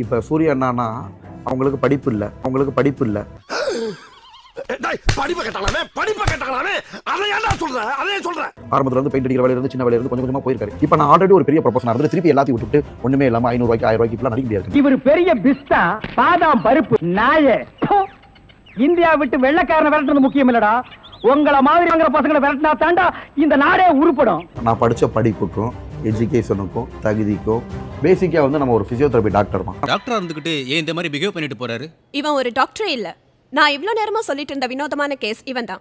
இப்போ சூர்யா அண்ணானா அவங்களுக்கு படிப்பு இல்லை. அவங்களுக்கு படிப்பு இல்லை. படிப்பை கட்டாளாமே படிப்பை கட்டாளாமே அதை ஏன்டா சொல்ற? அதே சொல்றேன் ஆரம்பத்துல இருந்து பெயிண்ட் அடிக்கிற வேலையில இருந்து சின்ன வேலையில இருந்து கொஞ்சம் கொஞ்சமா போயிருக்காரு. இப்போ நான் ஆல்ரெடி ஒரு பெரிய ப்ரொபோசன் நடந்து திருப்பி எல்லாத்தையும் விட்டுட்டு ஒண்ணுமே இல்லாம ஐநூறு ரூபாய்க்கு ஆயிரம் ரூபாய்க்கு இப்பலாம் நடிக்க முடியாது. இவர் பெரிய பிஸ்தா பாதாம் பருப்பு நாய. இந்தியா விட்டு வெள்ளைக்காரனை விரட்டுறது முக்கியம் இல்லடா. உங்கள மாதிரி வாங்குற பசங்களை விரட்டினா தாண்டா இந்த நாடே உருப்படும். நான் படிச்ச படிப்புக்கும் எஜுகேஷனுக்கும் தகுதிக்கும் பேசிக்கா வந்து நம்ம ஒரு பிசியோதெரபி டாக்டர் தான் டாக்டரா இருந்துகிட்டு ஏன் இந்த மாதிரி பிஹேவ் பண்ணிட்டு போறாரு? இவன் ஒரு டாக்டரே இல்ல. நான் இவ்ளோ நேரமா சொல்லிட்டு இருந்த வினோதமான கேஸ் இவன் தான்.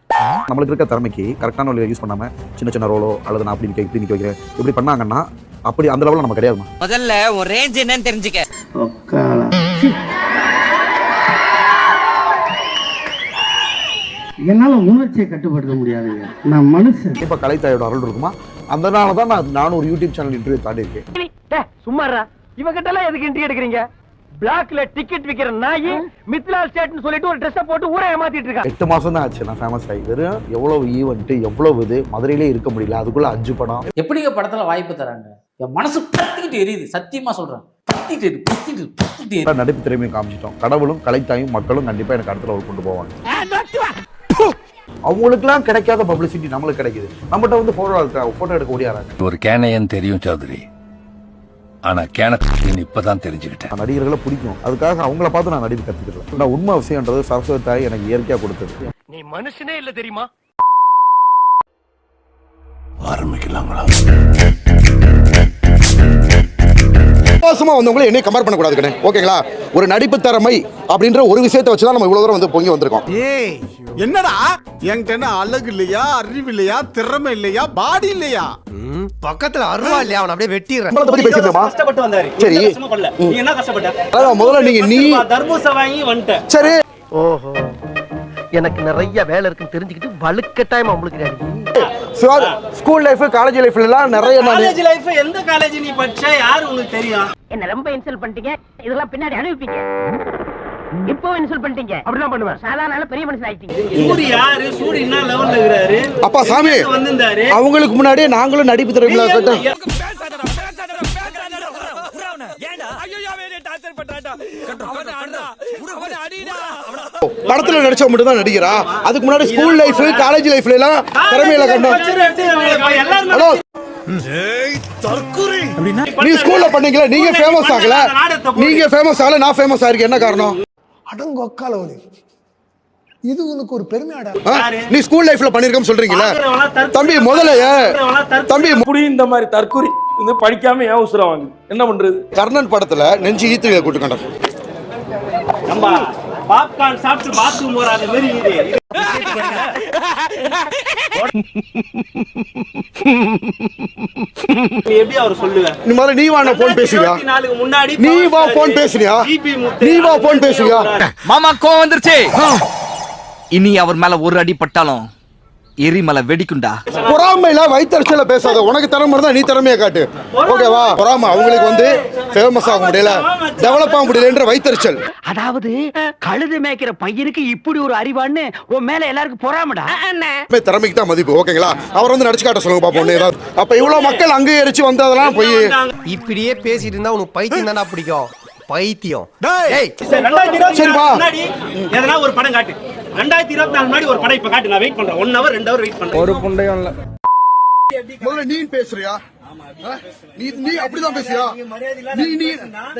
நம்மளுக்கு இருக்க திறமைக்கு கரெக்டான வழியை யூஸ் பண்ணாம சின்ன சின்ன ரோலோ அல்லது நான் அப்படி நிக்க இப்படி நிக்க வைக்கிறேன் இப்படி பண்ணாங்கன்னா அப்படி அந்த லெவலில் நம்ம கிடையாதுமா? முதல்ல உன் ரேஞ்ச் என்னன்னு தெரிஞ்சுக்க. என்னால உணர்ச்சியை கட்டுப்படுத்த முடியாதுங்க. நான் மனுஷன். இப்போ கலைத்தாயோட அருள் இருக்குமா? அதனால தான் நான் நானும் ஒரு யூடியூப் சேனல் இன்டர்வியூ தாண்டி இருக்கேன் சும்மாரா இவகிட்ட எல்லாம் எதுக்கு இன்ட்ரி எடுக்கிறீங்க? பிளாக்ல டிக்கெட் விக்கிற நாயி மித்லா ஸ்டேட்னு சொல்லிட்டு ஒரு ட்ரெஸ் போட்டு ஊரை ஏமாத்திட்டு இருக்கா? எட்டு மாசம் தான் ஆச்சு நான் ஃபேமஸ் ஆகி. வெறும் எவ்வளவு ஈவெண்ட் எவ்வளவு இது மதுரையிலே இருக்க முடியல. அதுக்குள்ள அஞ்சு படம். எப்படிங்க படத்துல வாய்ப்பு தராங்க? என் மனசு பத்திக்கிட்டு எரியுது சத்தியமா சொல்றேன். நடிப்பு திறமையும் காமிச்சிட்டோம். கடவுளும் கலைத்தாயும் மக்களும் கண்டிப்பா எனக்கு அடுத்த லெவல் கொண்டு போவாங்க. அவங்களுக்குலாம் கிடைக்காத பப்ளிசிட்டி நம்மளுக்கு கிடைக்குது. நம்மகிட்ட வந்து போட்டோ போட்டோ எடுக்க ஓடியாராங்க. ஒரு கேனையன் தெரியும் சௌத்ரி. ஆனா கேனத்தின் இப்பதான் தெரிஞ்சுக்கிட்டேன் நடிகர்களை பிடிக்கும். அதுக்காக அவங்கள பார்த்து நான் நடிப்பு கத்துக்கல நான் உண்மை விஷயம்ன்றது சரஸ்வதி தாய் எனக்கு இயற்கையா கொடுத்தது. நீ மனுஷனே இல்ல தெரியுமா? ஆரம்பிக்கலாங்களா விசுவாசமா வந்தவங்களை என்னை கம்பேர் பண்ணக்கூடாது கண்ணே ஓகேங்களா? ஒரு நடிப்பு திறமை அப்படின்ற ஒரு விஷயத்தை வச்சு தான் நம்ம இவ்வளவு தூரம் வந்து பொங்கி வந்திருக்கோம். ஏய் என்னடா? என்கிட்ட என்ன அழகு இல்லையா அறிவு இல்லையா திறமை இல்லையா பாடி இல்லையா? பக்கத்துல அருவா இல்லையா அவன் அப்படியே வெட்டிடுறேன். பத்தி பேசிக்கலாமா கஷ்டப்பட்டு வந்தாரு. சரி. நீ என்ன கஷ்டப்பட்ட? அதான் முதல்ல நீங்க நீ தர்பூச வாங்கி வந்துட்ட. சரி. ஓஹோ. எனக்கு நிறைய வேலை இருக்குன்னு தெரிஞ்சுக்கிட்டு வலுக்கட்டாயமா உங்களுக்கு ஸ்கூல் லைஃப் காலேஜ் லைஃப்ல எல்லாம் நிறைய காலேஜ் லைஃப் எந்த காலேஜ் நீ படிச்ச? யாரு உனக்கு தெரியும்? என்ன ரொம்ப இன்சல்ட் பண்ணிட்டீங்க? இதெல்லாம் பின்னாடி அனுப்பிப்பீங்க இப்போ இன்சல்ட் பண்ணிட்டீங்க. அப்படிதான் பண்ணுவேன். சாதாரண பெரிய மனுஷன் ஆயிட்டீங்க. சூரி யாரு? சூரி என்ன லெவல்ல இருக்கிறாரு. அப்பா சாமி வந்திருந்தாரு? அவங்களுக்கு முன்னாடியே நாங்களும் நடிப்பு திறமையில இருக்கட்டும். படத்துல நடிச்சா மட்டும் தான் நடிக்கிறா. அதுக்கு முன்னாடி ஸ்கூல் லைஃப் காலேஜ் லைஃப்ல எல்லாம் திறமையில கண்டோம் ஹலோ. நீ ஸ்கூல்ல பண்ணீங்களா நீங்க ஃபேமஸ் ஆகல. நீங்க ஃபேமஸ் ஆகல நான் ஃபேமஸ் ஆயிருக்கேன். என்ன காரணம்? அடங்கொக்காலவலி இது உனக்கு ஒரு பெருமையாடா? நீ ஸ்கூல் லைஃப்ல பண்ணிருக்கோம் சொல்றீங்களா? தம்பி முதல்ல தம்பி இப்படி இந்த மாதிரி தற்கொலை வந்து படிக்காம ஏன் உசுரம் வாங்கு என்ன பண்றது? கர்ணன் படத்துல நெஞ்சு ஈத்து கூட்டு கண்டம் நம்ம பாப்கார்ன் சாப்பிட்டு பாத்ரூம் போறாத மாதிரி இது. நீ எப்படி அவர் சொல்லுவேன் நீ வா நான் போன் நாளுக்கு முன்னாடி நீ வா போன் பேசுறியா? நீ வா போன் பேசுவியா மாமா கோவம் வந்துருச்சு. இனி அவர் மேல ஒரு அடி பட்டாலும் எரிமலை வெடிக்குண்டா. பொறாமையில வைத்தறிச்சல பேசாத. உனக்கு திறமை இருந்தா நீ திறமையை காட்டு. ஓகேவா பொறாமை அவங்களுக்கு வந்து ஃபேமஸ் ஆக முடியல. டெவலப் ஆக முடியலன்ற வைத்தறிச்சல். அதாவது கழுது மேய்க்கிற பையனுக்கு இப்படி ஒரு அறிவான்னு உன் மேல எல்லாருக்கும் பொறாமடா? திறமைக்கு தான் மதிப்பு ஓகேங்களா அவர் வந்து நடிச்சு காட்ட சொல்லுங்க பாப்போம் ஏதாவது அப்ப இவ்வளவு மக்கள் அங்கீகரிச்சு வந்ததெல்லாம் போய் இப்படியே பேசிட்டு இருந்தா உனக்கு பைத்தியம் தானே பிடிக்கும். பைத்தியம். சரிப்பா. எதனா ஒரு படம் காட்டு. ரெண்டாயிரத்தி இருபத்தி நாலு முன்னாடி ஒரு படம் இப்ப காட்டு. நான் வெயிட் பண்றேன். ஒன் ஹவர் ரெண்டு ஹவர் வெயிட் பண்றேன். ஒரு புண்டையும் இல்ல. முதல்ல நீ பேசுறியா? நீ நீ அப்படிதான் பேசுறியா? நீ நீ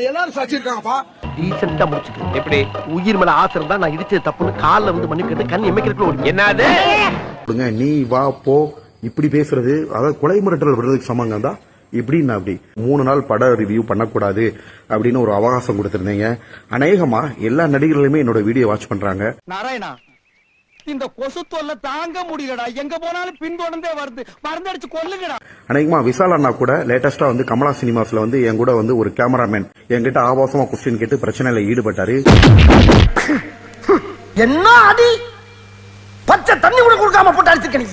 எல்லாரும் சாட்சி இருக்காங்கப்பா டீசெண்டா முடிச்சுக்க. எப்படி? உயிர் மேல ஆசை இருந்தா நான் இடிச்சது தப்புன்னு கால்ல வந்து மன்னிக்கிறது கண் எமைக்கிறதுக்குள்ள ஒரு என்னது? நீ வா போ. இப்படி பேசுறது அதாவது கொலை மிரட்டல் விடுறதுக்கு சமங்க தான் இப்படின்னு அப்படி. மூணு நாள் பட ரிவ்யூ பண்ணக்கூடாது அப்படின்னு ஒரு அவகாசம் கொடுத்துருந்தீங்க. அநேகமா எல்லா நடிகர்களுமே என்னோட வீடியோ வாட்ச் பண்றாங்க. நாராயணா இந்த கொசு தொல்லை தாங்க முடியலடா. எங்க போனாலும் பின்தொடர்ந்தே வருது. மருந்தடிச்சு கொல்லுங்கடா. அநேகமா விஷால் அண்ணா கூட லேட்டஸ்டா வந்து கமலா சினிமாஸ்ல வந்து என் கூட வந்து ஒரு கேமராமேன் என்கிட்ட ஆபாசமா கொஸ்டின் கேட்டு பிரச்சனையில ஈடுபட்டாரு. என்ன அடி பச்சை தண்ணி கூட கொடுக்காம போட்டு அடிச்சுக்க நீ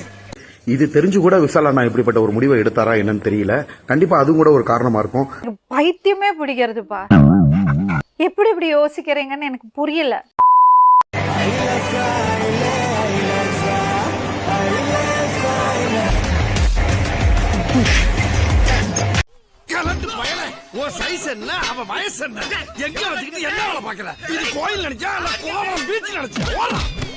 இது தெரிஞ்சு கூட விஷால் அண்ணா இப்படிப்பட்ட ஒரு முடிவை எடுத்தாரா என்னன்னு தெரியல. கண்டிப்பா அதுவும் கூட ஒரு காரணமா இருக்கும். பைத்தியமே பிடிக்கிறதுப்பா. எப்படி இப்படி யோசிக்கிறீங்கன்னு எனக்கு புரியல. வயசு என்ன? எங்க வச்சுக்கிட்டு என்ன வேலை பாக்குற இது கோயில் நினைச்சா இல்ல கோவம் பீச் நினைச்சா?